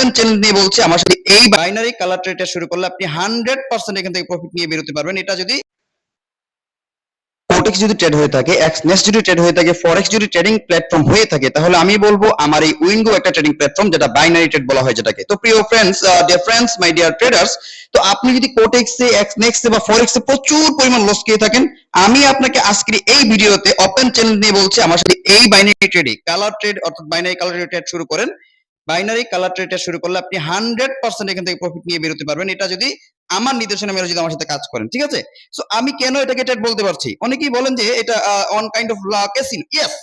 Open challenge নিয়ে বলছি আমার সাথে এই বাইনারি কালার ট্রেডটা শুরু করলে আপনি হান্ড্রেড পার্সেন্ট এখান থেকে প্রফিট নিয়ে বেরোতে পারবেন। এটা যদি কোটেক্স যদি ট্রেড হয়ে থাকে এক্সনেস যদি ট্রেড হয়ে থাকে ফরেক্স যদি ট্রেডিং প্ল্যাটফর্ম হয়ে থাকে তাহলে আমি বলব আমার এই একটা ট্রেডিং প্ল্যাটফর্ম যেটা বাইনারি ট্রেড বলা হয় যেটাকে। তো প্রিয় friends dear friends my dear traders তো আপনি যদি কোটেক্সে এক্সনেক্সে বা ফরেক্সে প্রচুর পরিমাণ লস খেয়ে থাকেন আমি আপনাকে আজকের এই ভিডিওতে ওপেন চ্যালেঞ্জ নিয়ে বলছি আমার সাথে এই বাইনারি ট্রেডিং কালার ট্রেড অর্থাৎ বাইনারি কালার ট্রেড শুরু করেন। বাইনারি কালার ট্রেডটা শুরু করলে আপনি হান্ড্রেড পার্সেন্ট এখান থেকে প্রফিট নিয়ে বেরোতে পারবেন। এটা যদি আমার নির্দেশনা মেরে যদি আমার সাথে কাজ করেন, ঠিক আছে? সো আমি কেন এটাকে ট্রেড বলতে পারছি? অনেকেই বলেন যে এটা one kind of casino yes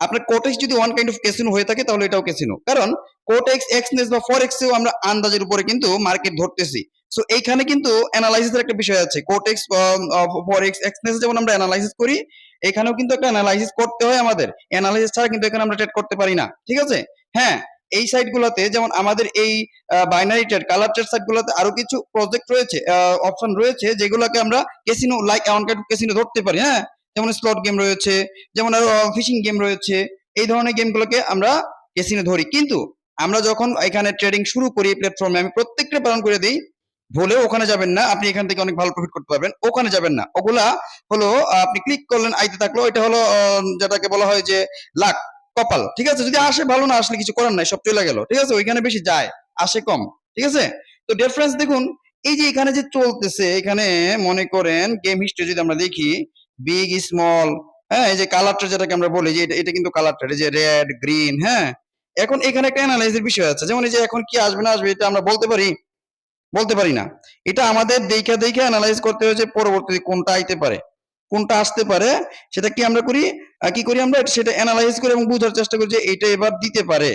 আপনার কোটেক্স যদি ওয়ান কাইন্ড অফ ক্যাসিনো হয়ে থাকে, তাহলে এটাও ক্যাসিনো কারণ কোটেক্স এক্সনেস বা ফরেক্সেও আমরা আন্দাজের উপরে কিন্তু মার্কেট ধরতেছি। সো এইখানে কিন্তু অ্যানালাইসিসের একটা বিষয় আছে। কোটেক্স ফরেক্স এক্সনেস যেমন আমরা অ্যানালাইসিস করি, এখানেও কিন্তু একটা অ্যানালাইসিস করতে হয় আমাদের। অ্যানালাইসিস ছাড়া কিন্তু এখানে আমরা ট্রেড করতে পারি না। ঠিক আছে? হ্যাঁ এই সাইট গুলোতে যেমন আমাদের এই binary trade colour trade site গুলোতে আরও কিছু প্রজেক্ট রয়েছে অপশন রয়েছে যেগুলোকে আমরা কেসিনো লাইক অন কেসিনো ধরতে পারি হ্যাঁ? যেমন স্লট গেম রয়েছে, যেমন আরও ফিশিং গেম রয়েছে, এই ধরনের গেমগুলোকে আমরা কেসিনো ধরি। কিন্তু আমরা যখন এখানে ট্রেডিং শুরু করি প্ল্যাটফর্মে আমি প্রত্যেকটা পালন করে দিই, ভুলেও ওখানে যাবেন না, আপনি এখান থেকে অনেক ভালো প্রফিট করতে পারবেন, ওখানে যাবেন না। ওগুলা হলো, আপনি ক্লিক করলেন, আইতে থাকল এটা হলো যেটাকে বলা হয় যে লাক কপাল, ঠিক আছে? যদি আসে ভালো না আসলে কিছু করার নাই, সব চলে গেল, ঠিক আছে? ওইখানে বেশি যায়, আসে কম, ঠিক আছে? তো ডিফারেন্স দেখুন, এই যে এখানে যে চলতেছে, এখানে মনে করেন গেম হিস্ট্রি যদি আমরা দেখি বিগ স্মল হ্যাঁ? এই যে কালারটা যেটাকে আমরা বলি, যে এটা- কিন্তু কালারটা এই যে রেড গ্রিন হ্যাঁ? এখন এখানে একটা অ্যানালাইজের বিষয় আছে, যেমন এই যে এখন কি আসবে না আসবে, এটা আমরা বলতে পারি বলতে পারি না। এটা আমাদের দেখে দেখে অ্যানালাইজ করতে হয়েছে, পরবর্তীতে কোনটা আইতে পারে। কোনটা আসতে পারে, সেটা কি আমরা করি? কি করি আমরা? সেটা অ্যানালাইজ করি এবং বোঝার চেষ্টা করি যে এটা এবার দিতে পারে।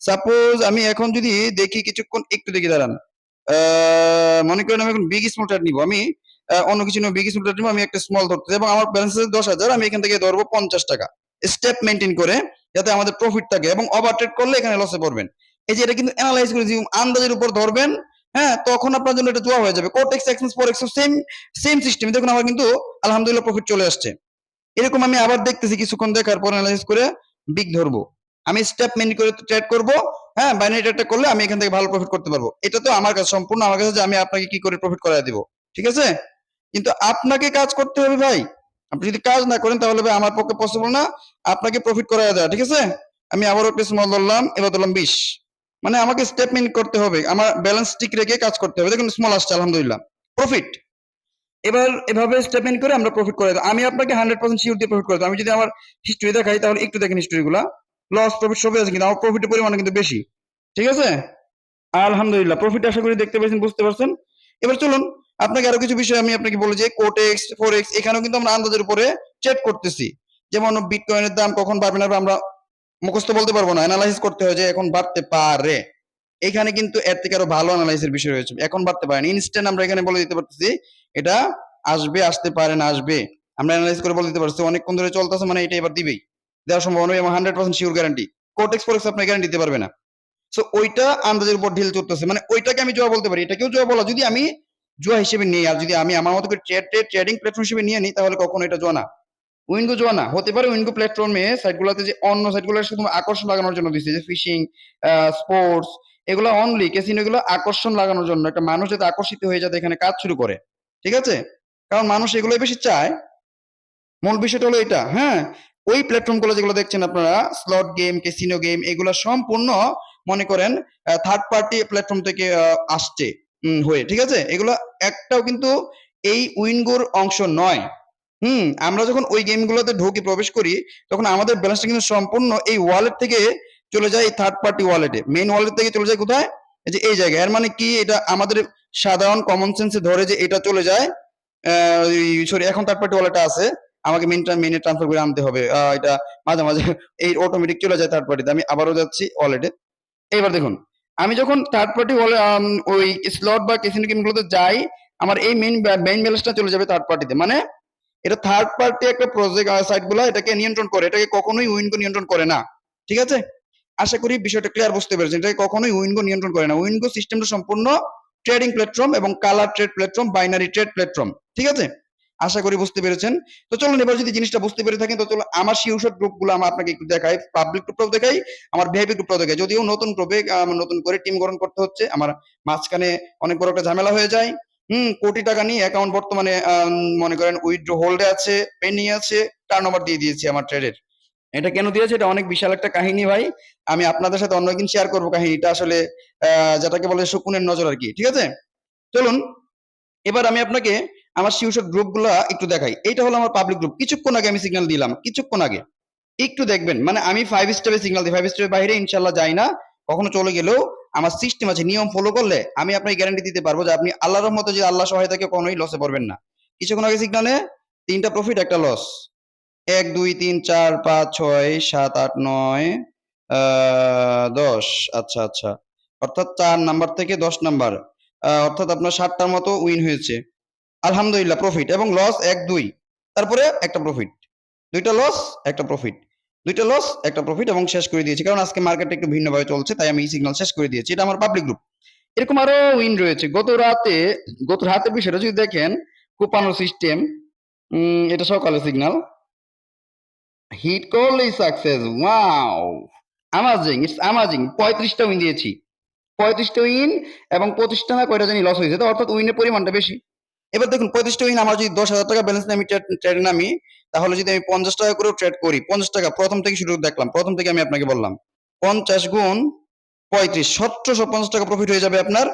সাপোজ আমি এখন যদি দেখি কিছুক্ষণ, একটু দেখি, দাঁড়ান। মনে করেন আমি এখন বিগ স্মল নিব। আমি অন্য কিছু নিব বিগ স্মল ট্রেড নিব, আমি একটা স্মল ধরতে এবং আমার ব্যালেন্স আছে দশ হাজার, আমি এখান থেকে ধরবো পঞ্চাশ টাকা। স্টেপ মেনটেন করে যাতে আমাদের প্রফিট থাকে এবং ওভার ট্রেড করলে এখানে লসে পড়বেন। এই যে এটা কিন্তু অ্যানালাইজ করে আন্দাজের উপর ধরবেন হ্যাঁ তখন আপনার জন্য এটা দোয়া হয়ে যাবে। Quotex Exness Forex same same system দেখুন, আমার কিন্তু আলহামদুলিল্লাহ প্রফিট চলে আসছে। এরকম আমি আবার দেখতেছি, কিছুক্ষণ দেখার পর অ্যানালাইজ করে বিগ ধরবো। আমি স্টেপ মেনটেন করে ট্রেড করব। হ্যাঁ বাইনারি ট্রেডটা করলে আমি এখান থেকে ভালো প্রফিট করতে পারব। এটা তো আমার কাছে সম্পূর্ণ, আমার কাছে যে আমি আপনাকে কি করে প্রফিট করাই দিব। ঠিক আছে? কিন্তু আপনাকে কাজ করতে হবে ভাই। আপনি যদি কাজ না করেন, তাহলে ভাই আমার পক্ষে পসিবল না। আপনাকে প্রফিট করাই দেওয়া, ঠিক আছে? আমি আবারও একটা স্মল ধরলাম, এবার ধরলাম বিশ। মানে আমাকে স্টেপ মেনটেন করতে হবে, আমার ব্যালেন্স ঠিক রেখে কাজ করতে হবে। দেখুন স্মল আসছে, আলহামদুলিল্লাহ। প্রফিট এবার এভাবে স্টেপ মেনটেন করে আমরা প্রফিট করে আমি আপনাকে হান্ড্রেড পার্সেন্ট শিওর দিয়ে প্রফিট করে আমি যদি আমার হিস্ট্রি দেখাই, তাহলে একটু দেখেন হিস্ট্রি গুলা। লস প্রফিট সবই আছে কিন্তু আমার প্রফিটের পরিমাণ কিন্তু বেশি। ঠিক আছে? আলহামদুলিল্লাহ প্রফিট আশা করি দেখতে পাচ্ছেন বুঝতে পারছেন? এবার চলুন, আপনাকে আরও কিছু বিষয় আমি আপনাকে বলি যে কোটেক্স ফোরেক্স এখানেও কিন্তু আমরা আন্দাজের উপরে চেক করতেছি। যেমন বিটকয়েনের দাম কখন বাড়বে না আমরা মুখস্থ বলতে পারব না অ্যানালাইসিস করতে হয় যে এখন বাড়তে পারে। এখানে কিন্তু এর থেকে আরও ভালো অ্যানালাইসিসের বিষয় রয়েছে। এখন বাড়তে পারে না। ইনস্ট্যান্ট আমরা এখানে বলে দিতে পারতেছি, এটা আসবে, আসতে পারে না, আসবে। আমরা অ্যানালাইজ করে বলে দিতে পারছি অনেকক্ষণ ধরে চলতেছে মানে এটা এবার দিবেই। দেওয়ার সম্ভাবনা এবং hundred percent sure guarantee Quotex Forex আপনি গ্যারান্টি দিতে পারবে না। সো ওইটা আন্দাজের উপর ঢিল চলতেছে মানে ওইটাকে আমি জোয়া বলতে পারি, এটাকেও জোয়া বলা। যদি আমি জোয়া হিসেবে নিই, আর যদি আমি আমার মতো করে ট্রেডিং প্ল্যাটফর্ম হিসেবে নিয়ে নিই, তাহলে কখনো এটা জোয়া না। উইনগো জোয়া না হতে পারে উইনগো প্ল্যাটফর্মে সাইটগুলোতে যে অন্য সাইটগুলো শুধু আকর্ষণ লাগানোর জন্য দিচ্ছে যে ফিশিং স্পোর্টস, এগুলো অনলি ক্যাসিনো এগুলো আকর্ষণ লাগানোর জন্য একটা মানুষ যাতে আকর্ষিত হয়ে যাতে এখানে কাজ শুরু করে, ঠিক আছে? কারণ মানুষ এগুলোই বেশি চায়। মূল বিষয়টা হলো এটা হ্যাঁ? ওই প্ল্যাটফর্মগুলো যেগুলো দেখছেন আপনারা স্লট গেম ক্যাসিনো গেম এগুলো সম্পূর্ণ মনে করেন থার্ড পার্টি প্ল্যাটফর্ম থেকে আসছে হয়ে, ঠিক আছে? এগুলো একটাও কিন্তু এই উইনগোর অংশ নয়। হুম, আমরা যখন ওই গেমগুলোতে ঢুকে, প্রবেশ করি, তখন আমাদের ব্যালেন্সটা কিন্তু সম্পূর্ণ এই ওয়ালেট থেকে চলে যায় থার্ড পার্টি ওয়ালেটে মেইন ওয়ালেট থেকে চলে যায় কোথায়? যে এই জায়গায়। এর মানে কি? এটা আমাদের সাধারণ কমন সেন্সে ধরে যে এটা চলে যায় সরি এখন থার্ড পার্টি ওয়ালেটে আছে। আমাকে মেনে ট্রান্সফার করে আনতে হবে। এটা মাঝে মাঝে এই অটোমেটিক চলে যায় থার্ড পার্টিতে আমি আবারও যাচ্ছি ওয়ালেটে এবার দেখুন, আমি যখন থার্ড পার্টি ওই স্লট বা কেসিনো গেমগুলোতে যাই, আমার এই মেইন মেইন ব্যালেন্সটা চলে যাবে থার্ড পার্টিতে মানে এটা থার্ড পার্টি একটা প্রজেক্ট সাইটগুলো এটাকে নিয়ন্ত্রণ করে, এটাকে কখনোই উইনগো নিয়ন্ত্রণ করে না। ঠিক আছে? আশা করি বিষয়টা ক্লিয়ার বুঝতে পেরেছেন। এটাকে কখনোই উইনগো নিয়ন্ত্রণ করে না। উইনগো সিস্টেমটা সম্পূর্ণ ট্রেডিং প্ল্যাটফর্ম এবং colour trade platform binary trade platform ঠিক আছে? আশা করি বুঝতে পেরেছেন। তো চলুন, এবার যদি জিনিসটা বুঝতে পেরে থাকেন, তো চলুন, আমার শিউসর গ্রুপগুলো আমরা আপনাকে একটু দেখাই। পাবলিক গ্রুপটাও দেখাই, আমার ভিআইপি গ্রুপটাও দেখাই। যদিও নতুন গ্রুপে নতুন করে টিম গঠন করতে হচ্ছে, আমার মাঝখানে অনেক বড় একটা ঝামেলা হয়ে যায়। হুম, কোটি টাকা নিয়ে অ্যাকাউন্ট বর্তমানে মনে করেন উইথড্র হোল্ডে আছে পেন্ডিং আছে টার্ন ওভার দিয়ে দিয়েছি আমার ট্রেডের এটা কেন দিয়েছে? এটা অনেক বিশাল একটা কাহিনী ভাই। আমি আপনাদের সাথে অন্য একদিন শেয়ার করব কাহিনীটা আসলে যেটাকে বলে শকুনের নজর আর কি, ঠিক আছে? চলুন, এবার আমি আপনাকে আমার শিউসর গ্রুপগুলা একটু দেখাই। এইটা হলো আমার পাবলিক গ্রুপ কিছুক্ষণ আগে আমি সিগন্যাল দিলাম, কিছুক্ষণ আগে। একটু দেখবেন মানে আমি ফাইভ স্টারে সিগন্যাল দিই। ফাইভ স্টারের বাইরে ইনশাল্লাহ যাই না, কখনো চলে গেলেও আমার সিস্টেম আছে, নিয়ম ফলো করলে আমি আপনাকে গ্যারান্টি দিতে পারব যে আপনি আল্লাহর মতো যে আল্লাহ সহায় থাকে কখনোই লসে পড়বেন না। কিছুক্ষণ আগে সিগনালে তিনটা প্রফিট একটা লস এক, দুই, তিন, চার, পাঁচ, ছয়, সাত, আট, নয় দশ। আচ্ছা আচ্ছা। অর্থাৎ চার নাম্বার থেকে দশ নাম্বার অর্থাৎ আপনার সাতটার মতো উইন হয়েছে। আলহামদুলিল্লাহ প্রফিট এবং লস এক, দুই। তারপরে একটা প্রফিট দুইটা লস একটা প্রফিট দুইটা লস একটা প্রফিট এবং শেষ করে দিয়েছি। কারণ আজকে মার্কেটটা একটু ভিন্নভাবে চলছে, তাই আমি সিগন্যাল শেষ করে দিয়েছি। এটা আমার পাবলিক গ্রুপ এরকম আরও উইন রয়েছে। গত রাতে, গত রাতের বিষয়টা যদি দেখেন, কুপানো সিস্টেম এটা সকালে সিগন্যাল হিট করলে success wow amazing it's amazing পঁয়ত্রিশটা উইন দিয়েছি। পঁয়ত্রিশটা উইন এবং পঁচিশটা না, কয়টা জানি লস হয়েছে। তো অর্থাৎ উইনের পরিমাণটা বেশি। এবার দেখুন উইন আমার যদি দশ হাজার টাকা ব্যালেন্স আমি ট্রেড নামি, তাহলে যদি আমি পঞ্চাশ টাকা করেও ট্রেড করি, পঞ্চাশ টাকা, প্রথম থেকে শুরু দেখলাম, প্রথম থেকে আমি আপনাকে বললাম, পঞ্চাশ গুণ পঁয়ত্রিশ, সতেরোশো পঞ্চাশ টাকা প্রফিট হয়ে যাবে আপনার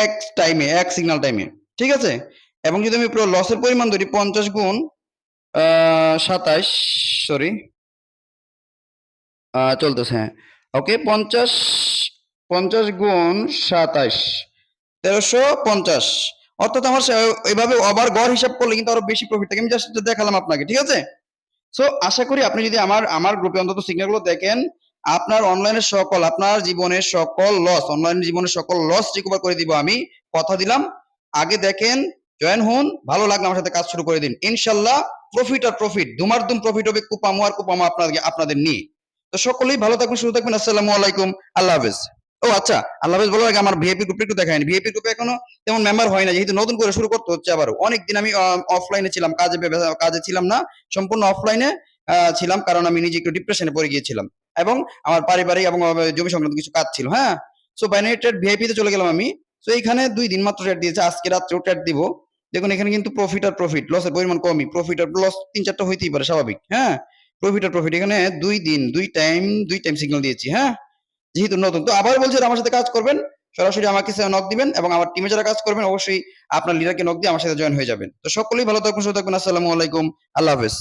এক টাইমে এক সিগন্যাল টাইমে ঠিক আছে? এবং যদি আমি পুরো লসের পরিমাণ ধরি, পঞ্চাশ গুণ সাতাশ সরি চলতেছে হ্যাঁ ওকে পঞ্চাশ পঞ্চাশ গুণ সাতাশ, তেরোশো পঞ্চাশ অর্থাৎ আমার এইভাবে ওভার গড় হিসাব করলে কিন্তু আরও বেশি প্রফিট থাকে। আমি জাস্ট দেখালাম আপনাকে, ঠিক আছে? সো আশা করি আপনি যদি আমার আমার গ্রুপে অন্তত সিগন্যালগুলো দেখেন, আপনার অনলাইনের সকল, আপনার জীবনের সকল লস অনলাইন জীবনের সকল লস রিকভার করে দিব আমি। কথা দিলাম। আগে দেখেন জয়েন হন, ভালো লাগলে আমার সাথে কাজ শুরু করে দিন। ইনশাল্লাহ প্রফিট আর প্রফিট দুমার দুম প্রফিট হবে, কুপামো আর কুপামো আপনাদের আপনাদের নিয়ে। তো সকলেই ভালো থাকবেন, সুস্থ থাকবেন। আসসালামু আলাইকুম, আল্লাহ হাফেজ। ও আচ্ছা আল্লাহ বলার আগে আমার ভিআইপি গ্রুপে একটু দেখায়নি ভিআইপি গ্রুপে এখনও তেমন মেম্বার হয় না যেহেতু নতুন করে শুরু করতে হচ্ছে আবারও। অনেকদিন আমি অফলাইনে ছিলাম, কাজে কাজে ছিলাম না, সম্পূর্ণ অফলাইনে ছিলাম, কারণ আমি নিজে একটু ডিপ্রেশনে পড়ে গিয়েছিলাম। এবং আমার পারিবারিক এবং জমি সংক্রান্ত কিছু কাজ ছিল হ্যাঁ? সো বাইনারি ট্রেড ভিআইপি তে চলে গেলাম আমি। তো এইখানে দুই দিন মাত্র ট্রেড দিয়েছে, আজকে রাত্রেও ট্রেড দিব। দেখুন, এখানে কিন্তু প্রফিট আর প্রফিট লসের পরিমাণ কমই। প্রফিট আর লস তিন চারটা হইতেই পারে, স্বাভাবিক হ্যাঁ? প্রফিট আর প্রফিট এখানে দুই দিন, দুই টাইম দুই টাইম সিগন্যাল দিয়েছি হ্যাঁ? যেহেতু নতুন, তো আবার বলছি আমার সাথে কাজ করবেন, সরাসরি আমাকে নক দিবেন এবং আমার টিমে যারা কাজ করবেন, অবশ্যই আপনার লিডারকে নক দিয়ে আমার সাথে জয়েন হয়ে যাবেন। তো সকলেই ভালো থাকবেন সুস্থ থাকবেন আসসালামু আলাইকুম, আল্লাহ হাফেজ।